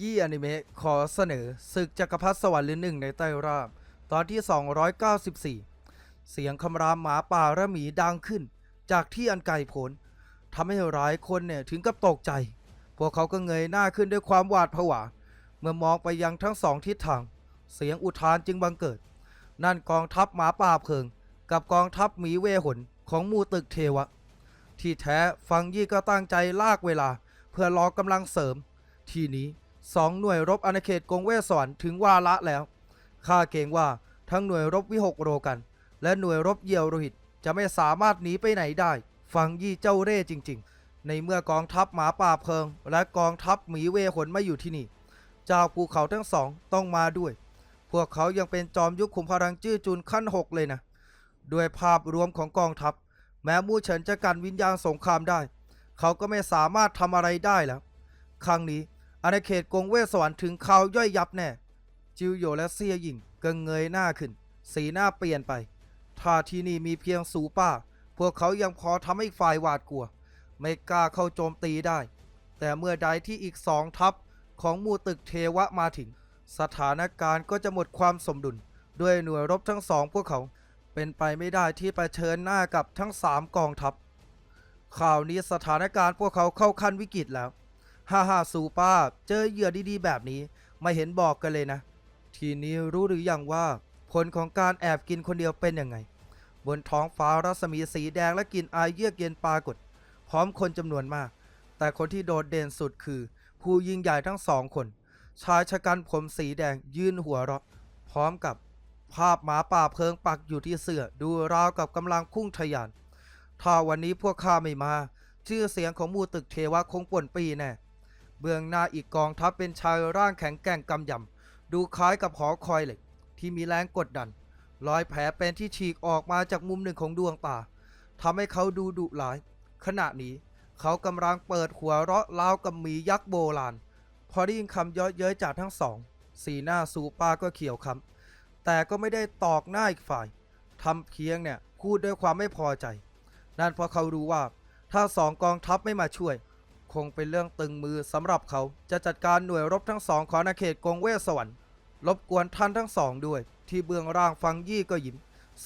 ยี้อนิเมะขอเสนอศึกจักรพรรดิสวรรค์หรือหนึ่งในใต้ราบ ตอนที่ 294 เสียงคำรามหมาป่าระหมีดังขึ้น จากที่อันไกลโพ้นทำให้หลายคนเนี่ยถึงกับตกใจ พวกเขาก็เงยหน้าขึ้นด้วยความหวาดผวา เมื่อมองไปยังทั้งสองทิศทาง เสียงอุทานจึงบังเกิด นั่นกองทัพหมาป่าเพิง กับกองทัพหมีเวหนของมูตึกเทวะ ที่แท้ฟังยี่ก็ตั้งใจลากเวลา เพื่อรอกำลังเสริมทีนี้ สองหน่วยรบอาณาเขตกงเวสสวรถึงวาระแล้ว ข้าเกรงว่าทั้งหน่วยรบวิหกโรกัน และหน่วยรบเยี่ยวโรหิตจะไม่สามารถหนีไปไหนได้ ฟังยี่เจ้าเร่จริง ๆ ในเมื่อกองทัพหมาป่าเพิง และกองทัพหมีเวหนมาอยู่ที่นี่เจ้าภูเขาทั้งสองต้องมาด้วย พวกเขายังเป็นจอมยุคขุมพลังจื้อจุนขั้นหกเลยนะด้วยภาพรวมของกองทัพ แม้มู่เฉินจะกันวิญญาณสงครามได้ เขาก็ไม่สามารถทำอะไรได้แล้ว ครั้งนี้ อาณาเขตกงเวสสวรรค์ถึงเขาย่อยยับแน่ จิวโยและเซียหญิงก็เงยหน้าขึ้น สีหน้าเปลี่ยนไป ถ้าที่นี่มีเพียงสูป้า พวกเขายังพอทำให้ฝ่ายหวาดกลัว ไม่กล้าเข้าโจมตีได้ แต่เมื่อใดที่อีกสองทัพของมู่ตึกเทวะมาถึง สถานการณ์ก็จะหมดความสมดุล ด้วยหน่วยรบทั้งสองพวกเขาเป็นไปไม่ได้ที่ไปเชิญหน้ากับทั้งสามกองทัพข่าวนี้สถานการณ์พวกเขาเข้าขั้นวิกฤตแล้ว ฮ่าฮ่าสูป้า เจอเหยื่อดีๆ แบบนี้ ไม่เห็นบอกกันเลยนะ ทีนี้รู้หรือยังว่า ผลของการแอบกินคนเดียวเป็นยังไง บนท้องฟ้ารัศมีสีแดงและกลิ่นอายเยือกเย็นปรากฏ พร้อมคนจำนวนมาก แต่คนที่โดดเด่นสุดคือ ผู้ยิ่งใหญ่ทั้งสองคน ชายชะกันผมสีแดงยืนหัวเราะ พร้อมกับ ภาพหมาป่าเพิงปักอยู่ที่เสื้อดูราวกับกำลังพุ่งทะยานถ้าวันนี้พวกข้าไม่มา ชื่อเสียงของมูตึกเทวะคงป่วนปีแน่ เบื้องหน้าอีกกองทัพเป็นชายร่างแข็งแกร่งกำยำ ดูคล้ายกับหอคอยเหล็ก ที่มีแรงกดดัน รอยแผลเป็นที่ฉีกออกมาจากมุมหนึ่งของดวงตาทำให้เขาดูดุร้าย ขณะนี้เขากำลังเปิดหัวเราะราวกับหมียักษ์โบราณ พอได้ยินคำเย้อเย้ยจากทั้งสอง สีหน้าสูป้าก็เขียวคำแต่ก็ไม่ได้ตอกหน้าอีกฝ่ายทำเพียงเนี่ยพูดด้วยความไม่พอใจ นั่นเพราะเขารู้ว่า ถ้าสองกองทัพไม่มาช่วย คงเป็นเรื่องตึงมือสำหรับเขาจะจัดการหน่วยรบทั้งสองของอาณาเขตกงเวสวรรค์รบกวนท่านทั้งสองด้วย ที่เบื้องร่างฟังยี่ก็ยิ้ม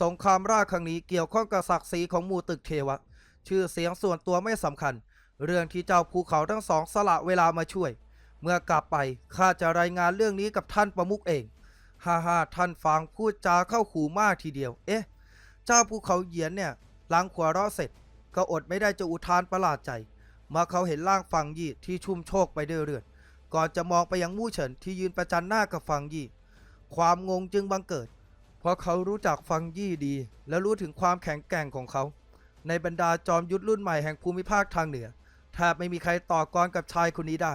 สงครามราครั้งนี้เกี่ยวข้องกับศักดิ์ศรีของหมู่ตึกเทวะ ชื่อเสียงส่วนตัวไม่สำคัญ เรื่องที่เจ้าภูเขาทั้งสองสละเวลามาช่วย เมื่อกลับไปข้าจะรายงานเรื่องนี้กับท่านประมุขเองฮ่าฮ่าท่านฟังพูดจาเข้าขู่มากทีเดียว เอ๊ะ เจ้าภูเขาเหยียนเนี่ยหลังขวาเราะเสร็จ ก็อดไม่ได้จะอุทานประหลาดใจ เมื่อเขาเห็นร่างฟังยี่ที่ชุ่มโชคไปด้วยเลือด ก่อนจะมองไปยังมู่เฉินที่ยืนประจันหน้ากับฟังยี่ ความงงจึงบังเกิด เพราะเขารู้จักฟังยี่ดี และรู้ถึงความแข็งแกร่งของเขา ในบรรดาจอมยุทธรุ่นใหม่แห่งภูมิภาคทางเหนือแทบไม่มีใครต่อกรกับชายคนนี้ได้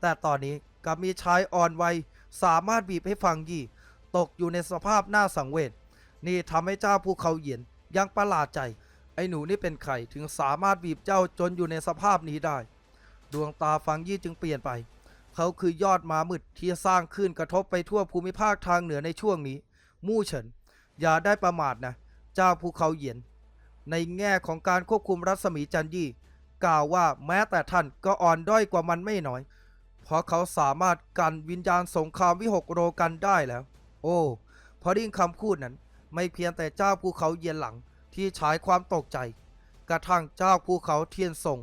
แต่ตอนนี้กลับมีชายอ่อนวัยสามารถบีบให้ฟังยี่ ตกอยู่ในสภาพหน้าสังเวชนี่ทำให้เจ้าภูเขาเหยียนยังประหลาดใจ ไอ้หนูนี่เป็นใครถึงสามารถบีบเจ้าจนอยู่ในสภาพนี้ได้ ดวงตาฟังยี่จึงเปลี่ยนไป เขาคือยอดมามืดที่สร้างขึ้นกระทบไปทั่วภูมิภาคทางเหนือในช่วงนี้ มู่เฉิน อย่าได้ประมาทนะ เจ้าภูเขาเหยียน ในแง่ของการควบคุมรัศมีจันยี่ กล่าวว่าแม้แต่ท่านก็อ่อนด้อยกว่ามันไม่น้อย เพราะเขาสามารถกันวิญญาณสงครามวิหกโรกันได้แล้ว โอ้พอได้ยินคำพูดนั้น ไม่เพียงแต่เจ้าภูเขาเยียนหลัง ที่ฉายความตกใจ กระทั่งเจ้าภูเขาเทียนส่ง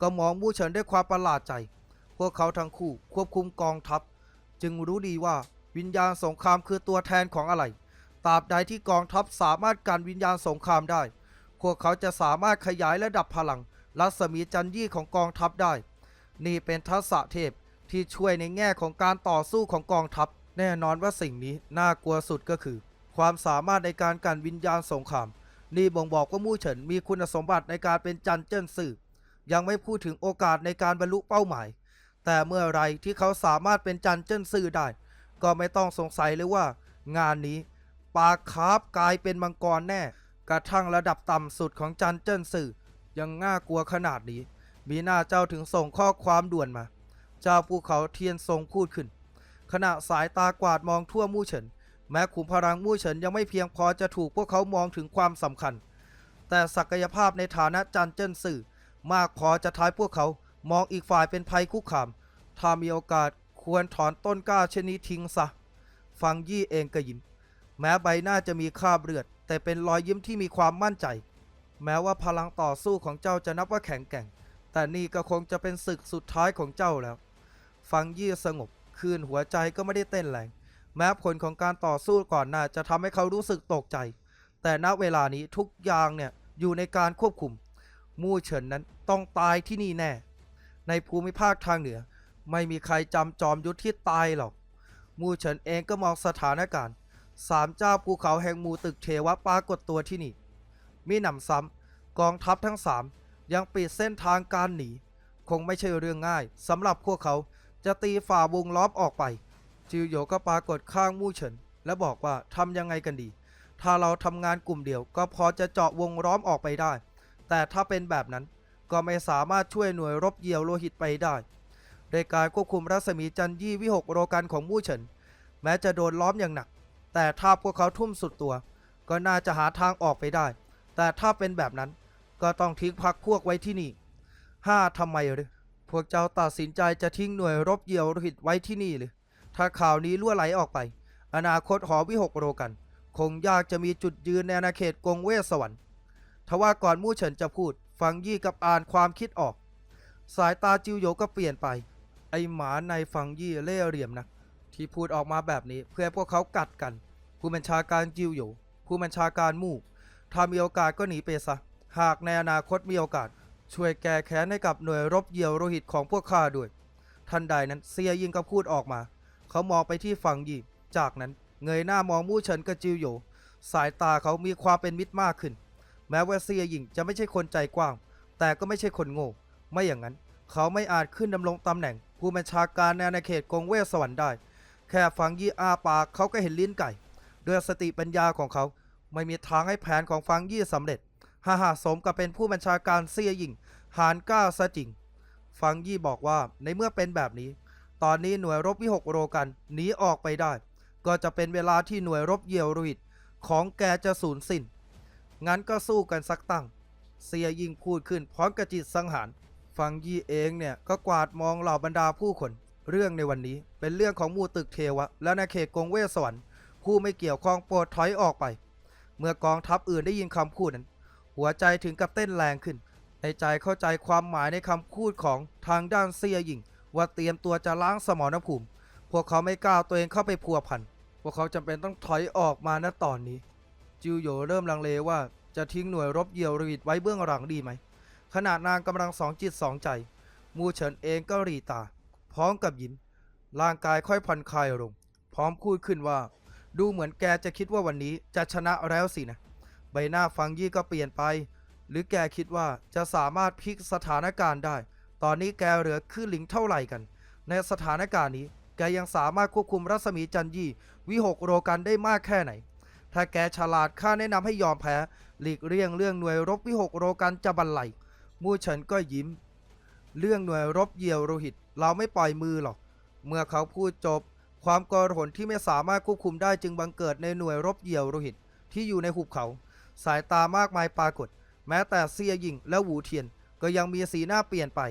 ก็มองมู่เฉินด้วยความประหลาดใจ พวกเขาทั้งคู่ควบคุมกองทัพ จึงรู้ดีว่าวิญญาณสงครามคือตัวแทนของอะไรตราบใดที่กองทัพสามารถกันวิญญาณสงครามได้ พวกเขาจะสามารถขยายระดับพลัง รัศมีจันยี่ของกองทัพได้ นี่เป็นทักษะเทพที่ช่วยในแง่ของการต่อสู้ของกองทัพ แน่นอนว่าสิ่งนี้น่ากลัวสุดก็คือ ความสามารถในการกันวิญญาณสงคราม นี่บ่งบอกว่ามู่เฉินมีคุณสมบัติในการเป็นจันเจิ้นสื่อ ยังไม่พูดถึงโอกาสในการบรรลุเป้าหมาย แต่เมื่อไรที่เขาสามารถเป็นจันเจิ้นสื่อได้ ก็ไม่ต้องสงสัยเลยว่า งานนี้ปลาคาร์ฟกลายเป็นมังกรแน่ กระทั่งระดับต่ำสุดของจันเจิ้นสื่อ ยังน่ากลัวขนาดนี้ มีหน้าเจ้าถึงส่งข้อความด่วนมา เจ้าภูเขาเทียนทรงพูดขึ้น ขณะสายตากวาดมองทั่วมู่เฉิน แม้ขุมพลังมู่เฉินยังไม่เพียงพอจะถูกพวกเขามองถึงความสำคัญ แต่ศักยภาพในฐานะจันเจิ้นสื่อ มากพอจะทายพวกเขามองอีกฝ่ายเป็นภัยคุกคาม ถ้ามีโอกาสควรถอนต้นกล้าเช่นนี้ทิ้งซะ ฟังยี่เองก็ยิ้ม แม้ใบหน้าจะมีคราบเลือด แต่เป็นรอยยิ้มที่มีความมั่นใจ แม้ว่าพลังต่อสู้ของเจ้าจะนับว่าแข็งแกร่ง แต่นี่ก็คงจะเป็นศึกสุดท้ายของเจ้าแล้ว ฟังยี่สงบ คืนหัวใจก็ไม่ได้เต้นแรง แม้ผลของการต่อสู้ก่อนหน้าจะทำให้เขารู้สึกตกใจ แต่ณเวลานี้ทุกอย่างเนี่ยอยู่ในการควบคุม มู่เฉินนั้นต้องตายที่นี่แน่ ในภูมิภาคทางเหนือ ไม่มีใครจำจอมยุทธที่ตายหรอก มู่เฉินเองก็มองสถานการณ์สามเจ้าภูเขาแห่งมูตึกเทวะปรากฏตัวที่นี่ มีหนำซ้ำกองทัพทั้งสามยังปิดเส้นทางการหนี คงไม่ใช่เรื่องง่ายสำหรับพวกเขาจะตีฝ่าวงล้อมออกไป จิวโยก็ปรากฏข้างมู่เฉิน และบอกว่าทำยังไงกันดี ถ้าเราทำงานกลุ่มเดียว ก็พอจะเจาะวงล้อมออกไปได้ แต่ถ้าเป็นแบบนั้นก็ไม่สามารถช่วยหน่วยรบเหยี่ยวโลหิตไปได้โดยการควบคุมรัศมีจันยี่วิหกโรกันของมู่เฉิน แม้จะโดนล้อมอย่างหนัก แต่ถ้าพวกเขาทุ่มสุดตัว ก็น่าจะหาทางออกไปได้ แต่ถ้าเป็นแบบนั้นก็ต้องทิ้งพักพวกไว้ที่นี่ห้าทำไมหรือพวกเจ้าตัดสินใจจะทิ้งหน่วยรบเหยี่ยวโลหิตไว้ที่นี่หรือ ถ้าข่าวนี้ล่วไหลออกไป อนาคตหอวิหกโรกัน คงยากจะมีจุดยืนในอาณาเขตกงเวสสวรรค์ทว่าก่อนมู่เฉินจะพูด ฟังยี่กับอ่านความคิดออก สายตาจิวโยก็เปลี่ยนไป ไอหมาในฟังยี่เล่เหลี่ยมนะที่พูดออกมาแบบนี้เพื่อพวกเขากัดกัน ผู้บัญชาการจิวโยผู้บัญชาการมู่ถ้ามีโอกาสก็หนีไปซะหากในอนาคตมีโอกาส ช่วยแก้แค้นให้กับหน่วยรบเหยี่ยวโลหิตของพวกข้าด้วย ทันใดนั้นเซียยิงก็พูดออกมา เขามองไปที่ฝั่งยี่จากนั้นเงยหน้ามองมู่เฉินกับจิวโยสายตาเขามีความเป็นมิตรมากขึ้น แม้ว่าเซียหยิงจะไม่ใช่คนใจกว้าง แต่ก็ไม่ใช่คนโง่ ไม่อย่างนั้น เขาไม่อาจขึ้นดำรงตำแหน่ง ผู้บัญชาการในอาณาเขตกงเวสวรรค์ได้ แค่ฟังยี่อาปากเขาก็เห็นลิ้นไก่ ด้วยสติปัญญาของเขา ไม่มีทางให้แผนของฟังยี่สำเร็จฮ่าฮ่าสมกับเป็นผู้บัญชาการเซียหยิงหานกล้าซะจริงฟังยี่บอกว่าในเมื่อเป็นแบบนี้ ตอนนี้หน่วยรบวิหกโรกันหนีออกไปได้ ก็จะเป็นเวลาที่หน่วยรบเยียวรุหิตของแกจะสูญสิ้น งั้นก็สู้กันสักตั้ง เสียยิงพูดขึ้นพร้อมกระจิตสังหาร ฟังยี่เองเนี่ยก็กวาดมองเหล่าบรรดาผู้คน เรื่องในวันนี้เป็นเรื่องของมู่ตึกเทวะ และนาเขตกงเวสสวรรค์ผู้ไม่เกี่ยวข้องโปรดถอยออกไป เมื่อกองทัพอื่นได้ยินคำพูดนั้น หัวใจถึงกับเต้นแรงขึ้น ในใจเข้าใจความหมายในคำพูดของทางด้านเสียยิง ว่าเตรียมตัวจะล้างสมรภูมิ พวกเขาไม่กล้าตัวเองเข้าไปพัวพัน พวกเขาจำเป็นต้องถอยออกมาณตอนนี้ จิวโยเริ่มลังเลว่าจะทิ้งหน่วยรบเยี่ยวรีดไว้เบื้องหลังดีไหม ขณะนางกำลังสองจิตสองใจ มูเฉินเองก็หรีตา พร้อมกับยิ้ม ร่างกายค่อยผ่อนคลายลง พร้อมพูดขึ้นว่า ดูเหมือนแกจะคิดว่าวันนี้จะชนะแล้วสินะ ใบหน้าฟังยี่ก็เปลี่ยนไป หรือแกคิดว่าจะสามารถพลิกสถานการณ์ได้ ตอนนี้แกเหลือขึ้นหลิงเท่าไหร่กัน ในสถานการณ์นี้ แกยังสามารถควบคุมรัศมีจันยี่วิหกโรกันได้มากแค่ไหน ถ้าแกฉลาดข้าแนะนำให้ยอมแพ้ หลีกเลี่ยงเรื่องหน่วยรบวิหกโรกันจะบันไลมูเฉินก็ยิ้ม เรื่องหน่วยรบเยี่ยวโลหิต เราไม่ปล่อยมือหรอก เมื่อเขาพูดจบ ความกรหนที่ไม่สามารถควบคุมได้จึงบังเกิดในหน่วยรบเยี่ยวโลหิต ที่อยู่ในหุบเขา สายตามากมายปรากฏ แม้แต่เซียหยิงและหูเทียนก็ยังมีสีหน้าเปลี่ยนไป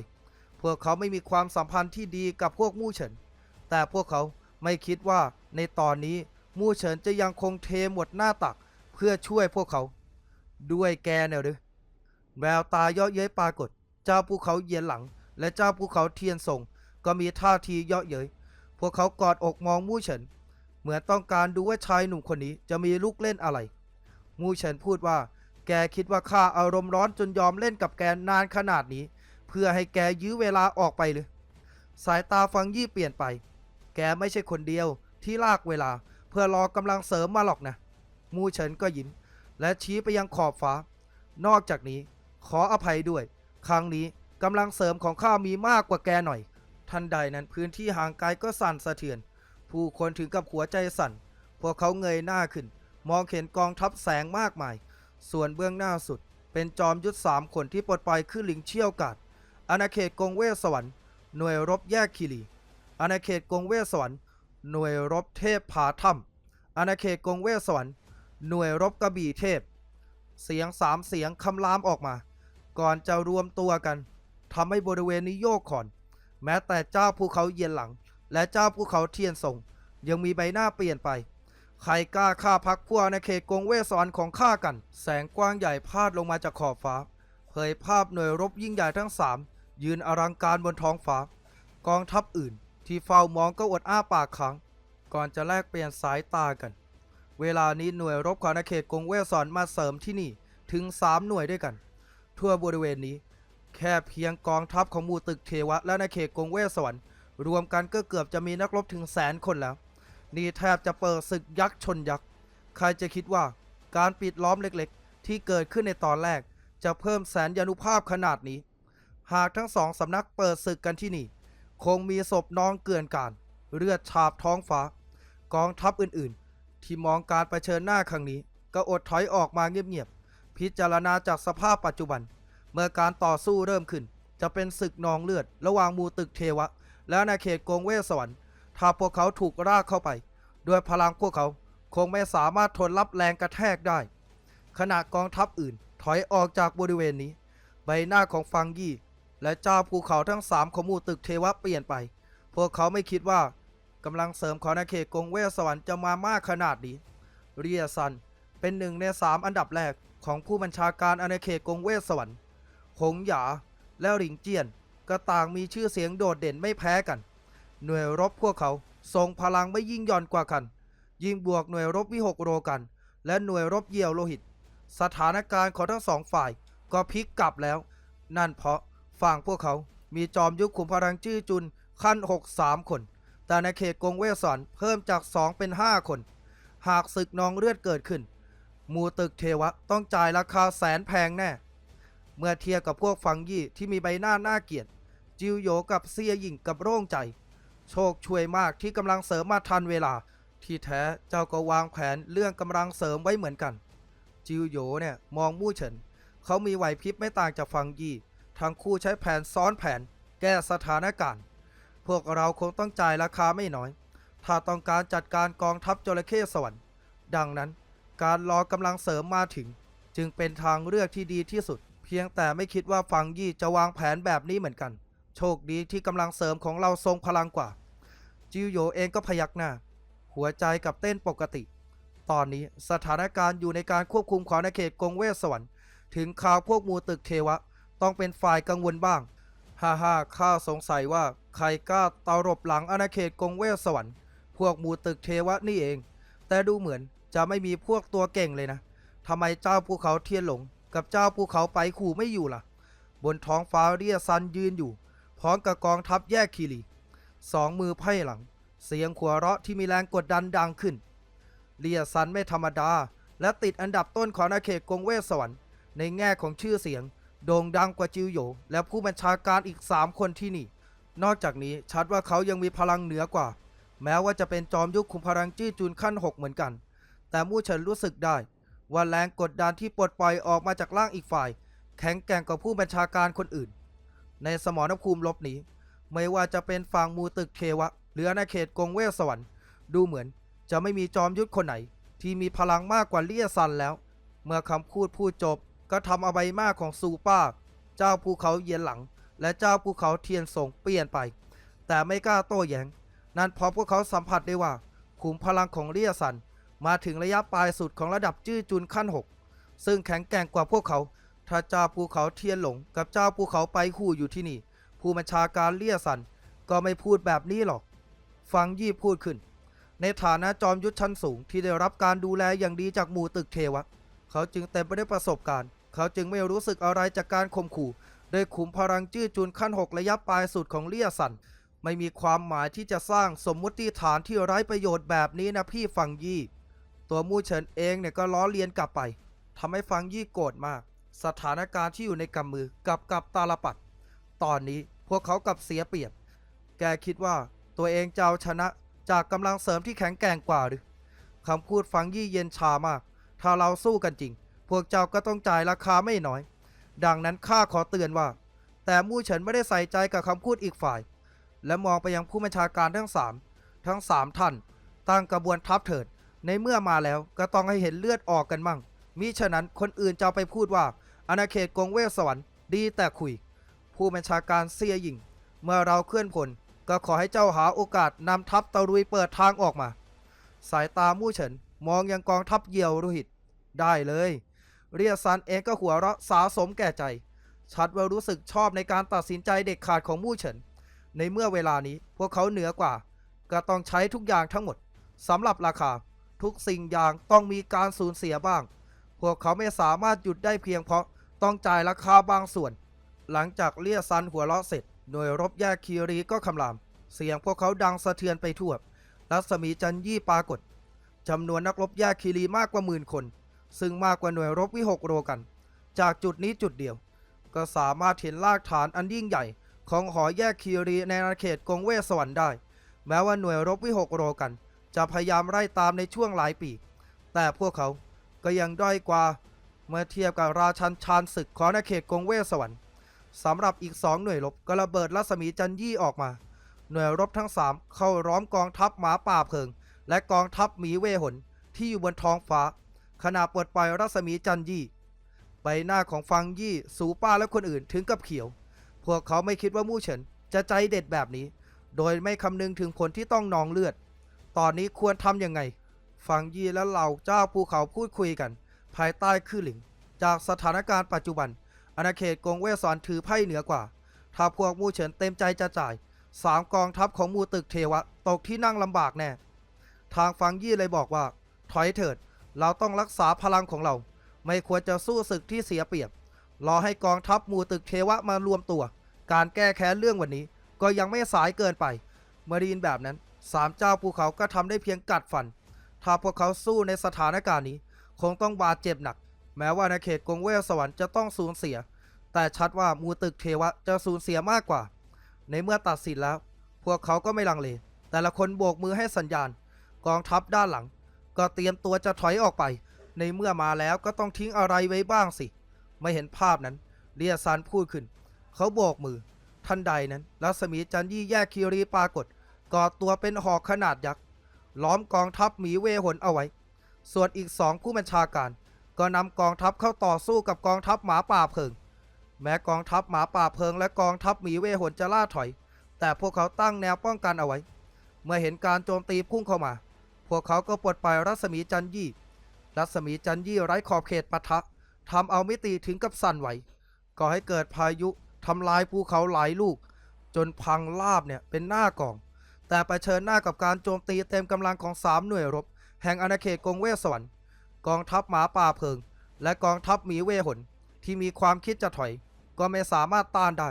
พวกเขาไม่มีความสัมพันธ์ที่ดีกับพวกมู่เฉิน แต่พวกเขาไม่คิดว่าในตอนนี้มู่เฉินจะยังคงเทหมดหน้าตักเพื่อช่วยพวกเขา ด้วยแกเนี่ยหรือแววตาเยาะเย้ยปรากฏ เจ้าภูเขาเยียนหลัง และเจ้าภูเขาเทียนส่ง ก็มีท่าทีเยาะเย้ยพวกเขากอดอกมองมู่เฉิน เหมือนต้องการดูว่าชายหนุ่มคนนี้จะมีลูกเล่นอะไร มู่เฉินพูดว่า แกคิดว่าข้าอารมณ์ร้อนจนยอมเล่นกับแกนานขนาดนี้ พื่อให้แกยื้อเวลาออกไปหรือสายตาฟังยี่เปลี่ยนไป แกไม่ใช่คนเดียวที่ลากเวลา เพื่อรอกำลังเสริมมาหรอกนะมูเฉินก็ยิ้มและชี้ไปยังขอบฟ้า นอกจากนี้ขออภัยด้วย ครั้งนี้กำลังเสริมของข้ามีมากกว่าแกหน่อย ทันใดนั้นพื้นที่ห่างไกลก็สั่นสะเทือน ผู้คนถึงกับหัวใจสั่น พวกเขาเงยหน้าขึ้น มองเห็นกองทัพแสงมากมาย ส่วนเบื้องหน้าสุด เป็นจอมยุทธสามคนที่ปลดปล่อยขึ้นหลิงเชี่ยวกาด อาณาเขตกงเวสสวรรค์หน่วยรบแยกคีรีอาณาเขตกงเวสสวรรค์หน่วยรบเทพผาถ้ำอาณาเขตกงเวสสวรรค์หน่วยรบกระบี่เทพ เสียงสามเสียงคำรามออกมา ก่อนจะรวมตัวกันทำให้บริเวณนี้โยกขอน แม้แต่เจ้าภูเขาเย็นหลัง และเจ้าภูเขาเทียนส่งยังมีใบหน้าเปลี่ยนไป ใครกล้าฆ่าพักพวกในเขตกรงเวสวรรค์ของข้ากัน แสงกว้างใหญ่พาดลงมาจากขอบฟ้า เผยภาพหน่วยรบยิ่งใหญ่ทั้งสามยืนอลังการบนท้องฟ้า กองทัพอื่นที่เฝ้ามองก็อดอ้าปากค้างก่อนจะแลกเปลี่ยนสายตากัน เวลานี้หน่วยรบของอาเขตกรงเวสรมาเสริมที่นี่ถึง3หน่วยด้วยกัน ทั่วบริเวณนี้ แค่เพียงกองทัพของมูตึกเทวะ และอาเขตกรงเวสวรรค์รวมกันก็เกือบจะมีนักรบถึงแสนคนแล้ว นี่แทบจะเปิดศึกยักษ์ชนยักษ์ ใครจะคิดว่าการปิดล้อมเล็กๆ ที่เกิดขึ้นในตอนแรก จะเพิ่มแสนยานุภาพขนาดนี้ หากทั้งสองสำนักเปิดศึกกันที่นี่ คงมีศพน้องเกลื่อนกาดเลือดฉาบท้องฟ้า กองทัพอื่นๆ ที่มองการรเผชิญหน้าครั้งนี้ ก็อดถอยออกมาเงียบๆ พิจารณาจากสภาพปัจจุบัน เมื่อการต่อสู้เริ่มขึ้น จะเป็นศึกนองเลือด ระหว่างมูตึกเทวะ และอาเขตกรงเวสสวรรค์ถ้าพวกเขาถูกรากเข้าไป ด้วยพลังพวกเขาคงไม่สามารถทนรับแรงกระแทกได้ ขณะกองทัพอื่น ถอยออกจากบริเวณนี้ ใบหน้าของฟังยี่ และเจ้าภูเขาทั้งสามของหมู่ตึกเทวะเปลี่ยนไป พวกเขาไม่คิดว่ากำลังเสริมของอาเขตกรงเวสวรรค์จะมามากขนาดนี้ เรียซันเป็นหนึ่งในสามอันดับแรกของผู้บัญชาการอาณาเขตกรงเวสวรรค์หงหยาและหลิงเจียนก็ต่างมีชื่อเสียงโดดเด่นไม่แพ้กัน หน่วยรบพวกเขาทรงพลังไม่ยิ่งย่อนกว่ากัน ยิ่งบวกหน่วยรบวิหกโรกัน และหน่วยรบเยี่ยวโลหิต สถานการณ์ของทั้งสองฝ่าย ก็พลิกกลับแล้ว นั่นเพราะฝั่งพวกเขา มีจอมยุคขุมพลังจื้อจุนขั้น 6 3 คน แต่ในเขตกรงเวสสอนเพิ่มจาก 2 เป็น 5 คน หากศึกนองเลือดเกิดขึ้น มูตึกเทวะต้องจ่ายราคาแสนแพงแน่ เมื่อเทียบกับพวกฟังยี่ที่มีใบหน้าน่าเกลียด จิวโยกับเซียหยิ่งกับโร่งใจ โชคช่วยมากที่กำลังเสริมมาทันเวลา ที่แท้เจ้าก็วางแผนเรื่องกำลังเสริมไว้เหมือนกัน จิวโยเนี่ยมองมู่เฉินเขามีไหวพริบไม่ต่างจากฟังยี่ ทั้งคู่ใช้แผนซ้อนแผน แก้สถานการณ์ พวกเราคงต้องจ่ายราคาไม่น้อย ถ้าต้องการจัดการกองทัพจระเข้สวรรค์ ดังนั้น การรอกำลังเสริมมาถึง จึงเป็นทางเลือกที่ดีที่สุด เพียงแต่ไม่คิดว่าฟังยี่จะวางแผนแบบนี้เหมือนกัน โชคดีที่กำลังเสริมของเราทรงพลังกว่า จิวโยเองก็พยักหน้า หัวใจกับเต้นปกติ ตอนนี้สถานการณ์อยู่ในการควบคุมของในเขตกรงเวสวรรค์ ถึงข่าวพวกมูตึกเทวะ ต้องเป็นฝ่ายกังวลบ้าง ฮ่าฮ่าข้าสงสัยว่าใครกล้าตารบหลังอาณาเขตกรงเวสวรรค์ พวกมูตึกเทวะนี่เอง แต่ดูเหมือนจะไม่มีพวกตัวเก่งเลยนะทำไมเจ้าภูเขาเทียนหลง กับเจ้าภูเขาไปขู่ไม่อยู่ล่ะ บนท้องฟ้าเรียซันยืนอยู่ พร้อมกับกองทัพแยกคีรีสองมือไพ่หลัง เสียงขัวเราะที่มีแรงกดดันดังขึ้น เรียซันไม่ธรรมดา และติดอันดับต้นของอาเขตกงเวสวรรค์ในแง่ของชื่อเสียง โด่งดังกว่าจิวโยและผู้บัญชาการอีก 3 คนที่นี่ นอกจากนี้ชัดว่าเขายังมีพลังเหนือกว่า แม้ว่าจะเป็นจอมยุคคุมพลังจี้จุนขั้น 6 เหมือนกัน แต่มู่เฉินรู้สึกได้ ว่าแรงกดดันที่ปลดปล่อยออกมาจากร่างอีกฝ่าย แข็งแกร่งกว่าผู้บัญชาการคนอื่น ในสมรภูมิลบนี้ ไม่ว่าจะเป็นฝั่งมูตึกเทวะ หรืออาณาเขตกงเวสสวรรค์ดูเหมือน จะไม่มีจอมยุทธคนไหน ที่มีพลังมากกว่าเลียซันแล้ว เมื่อคำพูดพูดจบก็ทำเอาใบหน้าของซูป้า เจ้าภูเขาเยียนหลัง และเจ้าภูเขาเทียนส่งเปลี่ยนไป แต่ไม่กล้าโต้แย้ง นั่นเพราะพวกเขาสัมผัสได้ว่าขุมพลังของเลียซัน มาถึงระยะปลายสุดของระดับจื้อจุนขั้น 6 ซึ่งแข็งแกร่งกว่าพวกเขา ถ้าเจ้าภูเขาเทียนหลง กับเจ้าภูเขาไปคู่อยู่ที่นี่ ผู้บัญชาการเลียซันก็ไม่พูดแบบนี้หรอก ฟังยี่พูดขึ้น ในฐานะจอมยุทธชั้นสูงที่ได้รับการดูแลอย่างดีจากหมู่ตึกเทวะ เขาจึงเต็มไปด้วยประสบการณ์ เขาจึงไม่รู้สึกอะไรจากการข่มขู่โดยขุมพลังจื้อจุนขั้น6ระยะปลายสุดของเลี่ยสัน ไม่มีความหมายที่จะสร้างสมมุติฐานที่ไร้ประโยชน์แบบนี้นะพี่ฟังยี่ ตัวมู่เฉินเองเนี่ยก็ล้อเลียนกลับไปทำให้ฟังยี่โกรธมาก สถานการณ์ที่อยู่ในกำมือกับกับตาลปัด ตอนนี้พวกเขากับเสียเปรียบ แกคิดว่าตัวเองจะเอาชนะ จากกำลังเสริมที่แข็งแกร่งกว่าหรือคำพูดฟังยี่เย็นชามาก ถ้าเราสู้กันจริง พวกเจ้าก็ต้องจ่ายราคาไม่น้อย ดังนั้นข้าขอเตือนว่า แต่มู่เฉินไม่ได้ใส่ใจกับคำพูดอีกฝ่าย และมองไปยังผู้บัญชาการทั้งสามทั้งสามท่าน ตั้งกระบวนทัพเถิด ในเมื่อมาแล้วก็ต้องให้เห็นเลือดออกกันมั่ง มิฉะนั้นคนอื่นจะไปพูดว่าอาณาเขตกงเวสวรรค์ดีแต่คุย ผู้บัญชาการเซียหยิง เมื่อเราเคลื่อนพล ก็ขอให้เจ้าหาโอกาสนำทัพตะลุยเปิดทางออกมา สายตามู่เฉินมองยังกองทัพเหยี่ยวโลหิต ได้เลย เรียซันเองก็หัวเราะสาสมแก่ใจ ชัดว่ารู้สึกชอบในการตัดสินใจเด็ดขาดของมู่เฉิน ในเมื่อเวลานี้พวกเขาเหนือกว่า ก็ต้องใช้ทุกอย่างทั้งหมดสำหรับราคาทุกสิ่งอย่างต้องมีการสูญเสียบ้าง พวกเขาไม่สามารถหยุดได้เพียงเพราะต้องจ่ายราคาบางส่วน หลังจากเลียซันหัวเราะเสร็จ หน่วยรบแยกคีรีก็คำราม เสียงพวกเขาดังสะเทือนไปทั่ว รัศมีจันยี่ปรากฏจำนวนนักรบแยกคีรีมากกว่าหมื่นคน ซึ่งมากกว่าหน่วยรบวิหกโรกัน จากจุดนี้จุดเดียว ก็สามารถเห็นรากฐานอันยิ่งใหญ่ ของหอแยกคีรีในอาณาเขตกงเวสวรรค์ได้ แม้ว่าหน่วยรบวิหกโรกัน จะพยายามไล่ตามในช่วงหลายปี แต่พวกเขาก็ยังด้อยกว่า เมื่อเทียบกับราชันชานศึกของอาณาเขตกงเวสสวรรค์ สำหรับอีกสองหน่วยรบก็ระเบิดรัศมีจันยี่ออกมา หน่วยรบทั้งสามเข้าร้อมกองทัพหมาป่าเพิง และกองทัพหมีเวหนที่อยู่บนท้องฟ้า ขณะปลดปล่อยรัศมีจันยี่ใบหน้าของฟังยี่สูป้าและคนอื่นถึงกับเขียว พวกเขาไม่คิดว่ามู่เฉินจะใจเด็ดแบบนี้ โดยไม่คำนึงถึงผลที่ต้องนองเลือด ตอนนี้ควรทำยังไง ฟังยี่และเหล่าเจ้าภูเขาพูดคุยกัน ภายใต้คือหลิง จากสถานการณ์ปัจจุบัน อาณาเขตกงเวสรถือไพ่เหนือกว่า ถ้าพวกมู่เฉินเต็มใจจะจ่ายสามกองทัพของมูตึกเทวะ ตกที่นั่งลำบากแน่ ทางฟังยี่เลยบอกว่า ถอยเถิด เราต้องรักษาพลังของเรา ไม่ควรจะสู้ศึกที่เสียเปรียบ รอให้กองทัพมูตึกเทวะมารวมตัว การแก้แค้นเรื่องวันนี้ ก็ยังไม่สายเกินไป เมื่อไดยินแบบนั้นสามเจ้าภูเขาก็ทำได้เพียงกัดฟัน ถ้าพวกเขาสู้ในสถานการณ์นี้ คงต้องบาดเจ็บหนัก แม้ว่าในเขตกงเวสสวรรค์จะต้องสูญเสีย แต่ชัดว่ามูตึกเทวะจะสูญเสียมากกว่า ในเมื่อตัดสินแล้ว พวกเขาก็ไม่ลังเล แต่ละคนโบกมือให้สัญญาณ กองทัพด้านหลัง ก็เตรียมตัวจะถอยออกไป ในเมื่อมาแล้วก็ต้องทิ้งอะไรไว้บ้างสิ ไม่เห็นภาพนั้น เรียซานพูดขึ้น เขาโบกมือ ทันใดนั้นรัศมีจันยี่แยกคีรีปรากฏก่อตัวเป็นหอกขนาดยักษ์ล้อมกองทัพหมีเวหนเอาไว้ ส่วนอีกสองผู้บัญชาการ ก็นำกองทัพเข้าต่อสู้กับกองทัพหมาป่าเพิง แม้กองทัพหมาป่าเพิง และกองทัพหมีเวหนจะล่าถอย แต่พวกเขาตั้งแนวป้องกันเอาไว้ เมื่อเห็นการโจมตีพุ่งเข้ามา พวกเขาก็ปลดปล่อยรัศมีจันยี่ รัศมีจันยี่ไร้ขอบเขตปะทะทำเอามิติถึงกับสั่นไหวก่อให้เกิดพายุทำลายภูเขาหลายลูก จนพังราบเนี่ยเป็นหน้ากอง แต่ไปเชิญหน้ากับการโจมตีเต็มกำลังของสามหน่วยรบ แห่งอาณาเขตกงเวสสวรรค์ กองทัพหมาป่าเพิง และกองทัพหมีเวหน ที่มีความคิดจะถอย ก็ไม่สามารถต้านได้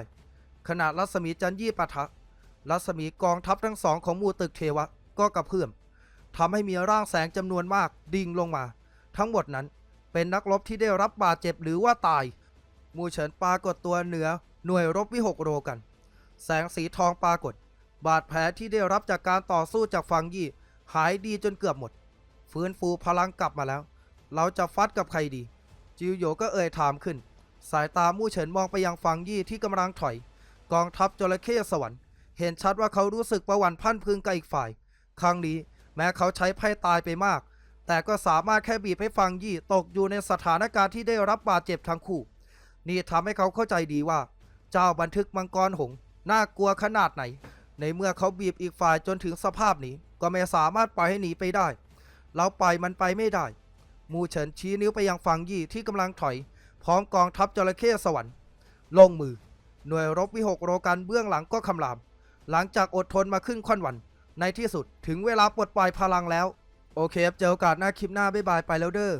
ขณะรัศมีจันยี่ปะทะ รัศมีกองทัพทั้งสองของมูตึกเทวะก็กระเพื่อมทำให้มีร่างแสงจำนวนมากดิ่งลงมา ทั้งหมดนั้นเป็นนักรบที่ได้รับบาดเจ็บหรือว่าตาย มูเฉินปรากฏตัวเหนือหน่วยรบวิหกโรกัน แสงสีทองปรากฏ บาดแผลที่ได้รับจากการต่อสู้จากฟังยี่ หายดีจนเกือบหมด ฟื้นฟูพลังกลับมาแล้ว เราจะฟัดกับใครดี จิวโยก็เอ่ยถามขึ้น สายตามู่เฉินมองไปยังฟังยี่ที่กำลังถอย กองทัพจระเข้สวรรค์ เห็นชัดว่าเขารู้สึกประหวั่นพันพึงกับอีกฝ่าย ครั้งนี้แม้เขาใช้ไพ่ตายไปมาก แต่ก็สามารถแค่บีบให้ฟังยี่ตกอยู่ในสถานการณ์ที่ได้รับบาดเจ็บทั้งคู่ นี่ทำให้เขาเข้าใจดีว่า เจ้าบันทึกมังกรหง น่ากลัวขนาดไหน ในเมื่อเขาบีบอีกฝ่ายจนถึงสภาพนี้ ก็ไม่สามารถปล่อยให้หนีไปได้ เราปล่อยมันไปไม่ได้ มูเฉินชี้นิ้วไปยังฝังยี่ที่กำลังถอย พร้อมกองทัพจระเข้สวรรค์ลงมือ หน่วยรบวิหกโรกันเบื้องหลังก็คำราม หลังจากอดทนมาครึ่งค่อนวัน ในที่สุดถึงเวลาปลดปล่อยพลังแล้ว โอเคครับเจอโอกาสหน้าคลิปหน้าบ๊ายบายไปแล้วเด้อ